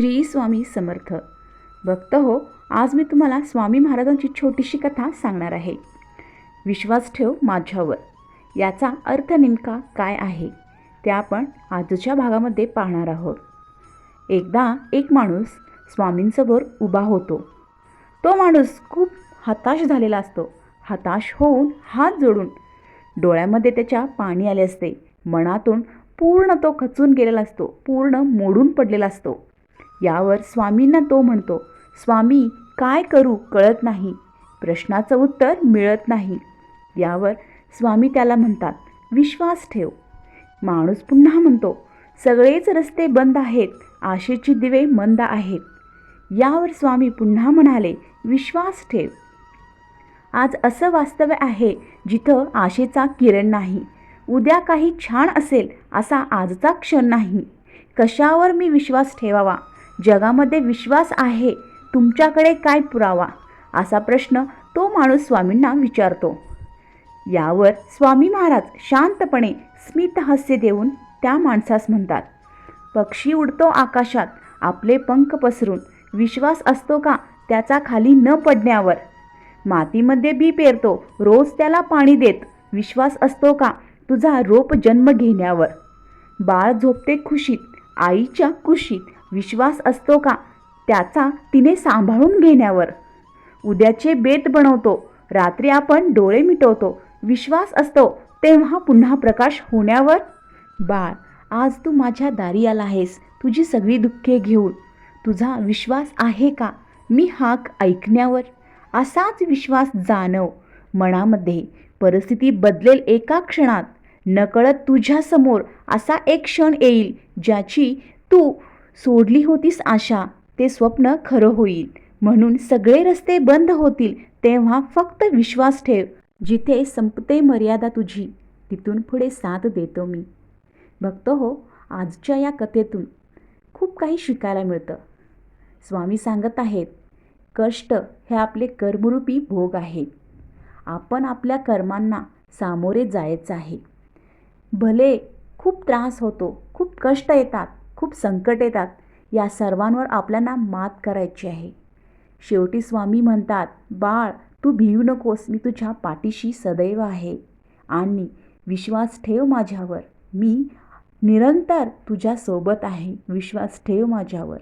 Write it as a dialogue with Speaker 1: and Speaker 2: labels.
Speaker 1: श्री स्वामी समर्थ. भक्त हो आज मी तुम्हाला स्वामी महाराजांची छोटीशी कथा सांगणार आहे. विश्वास ठेव माझ्यावर. याचा अर्थ नेमका काय आहे ते आपण आजच्या भागामध्ये पाहणार आहोत. एकदा एक माणूस स्वामींसमोर उभा होतो. तो माणूस खूप हताश झालेला असतो. हताश होऊन हात जोडून डोळ्यामध्ये त्याच्या पाणी आले असते. मनातून पूर्ण तो खचून गेलेला असतो. पूर्ण मोडून पडलेला असतो. यावर स्वामींना तो म्हणतो स्वामी काय करू कळत नाही. प्रश्नाचं उत्तर मिळत नाही. यावर स्वामी त्याला म्हणतात विश्वास ठेव. माणूस पुन्हा म्हणतो सगळेच रस्ते बंद आहेत आशेची दिवे मंद आहेत. यावर स्वामी पुन्हा म्हणाले विश्वास ठेव. आज असं वास्तव्य आहे जिथं आशेचा किरण नाही. उद्या काही छान असेल असा आजचा क्षण नाही. कशावर मी विश्वास ठेवावा? जगामध्ये विश्वास आहे तुमच्याकडे काय पुरावा? असा प्रश्न तो माणूस स्वामींना विचारतो. यावर स्वामी महाराज शांतपणे स्मित हास्य देऊन त्या माणसास म्हणतात पक्षी उडतो आकाशात आपले पंख पसरून. विश्वास असतो का त्याचा खाली न पडण्यावर? मातीमध्ये बी पेरतो रोज त्याला पाणी देत. विश्वास असतो का तुझा रोप जन्म घेण्यावर? बाळ झोपते खुशीत आईच्या कुशीत विश्वास असतो का? त्याचा तिने सांभाळून घेण्यावर. उद्याचे बेत बनवतो. रात्री आपण डोळे मिटवतो. विश्वास असतो. तेव्हा पुन्हा प्रकाश होण्यावर. बाळ आज तू माझ्या दारी आला आहेस. तुझी सगळी दुःखे घेऊन. तुझा विश्वास आहे का? मी हाक ऐकण्यावर. असाच विश्वास जाणव. मनामध्ये परिस्थिती बदलेल एका क्षणात. नकळत तुझ्यासमोर असा एक क्षण येईल ज्याची तू सोडली होतीस आशा ते स्वप्न खरं होईल. म्हणून सगळे रस्ते बंद होतील तेव्हा फक्त विश्वास ठेव. जिथे संपते मर्यादा तुझी तिथून पुढे साथ देतो मी. भक्त हो आजच्या या कथेतून खूप काही शिकायला मिळतं. स्वामी सांगत आहेत कष्ट हे आपले कर्मरूपी भोग आहेत आपण आपल्या कर्मांना सामोरे जायचं आहे. भले खूप त्रास होतो खूप कष्ट येतात खूप संकट येतात. या सर्वांवर आपल्याला मात करायची आहे. शेवटी स्वामी म्हणतात बाळ तू भिवू नकोस. मी तुझ्या पाठीशी सदैव आहे. आणि विश्वास ठेव माझ्यावर. मी निरंतर तुझ्यासोबत आहे. विश्वास ठेव माझ्यावर.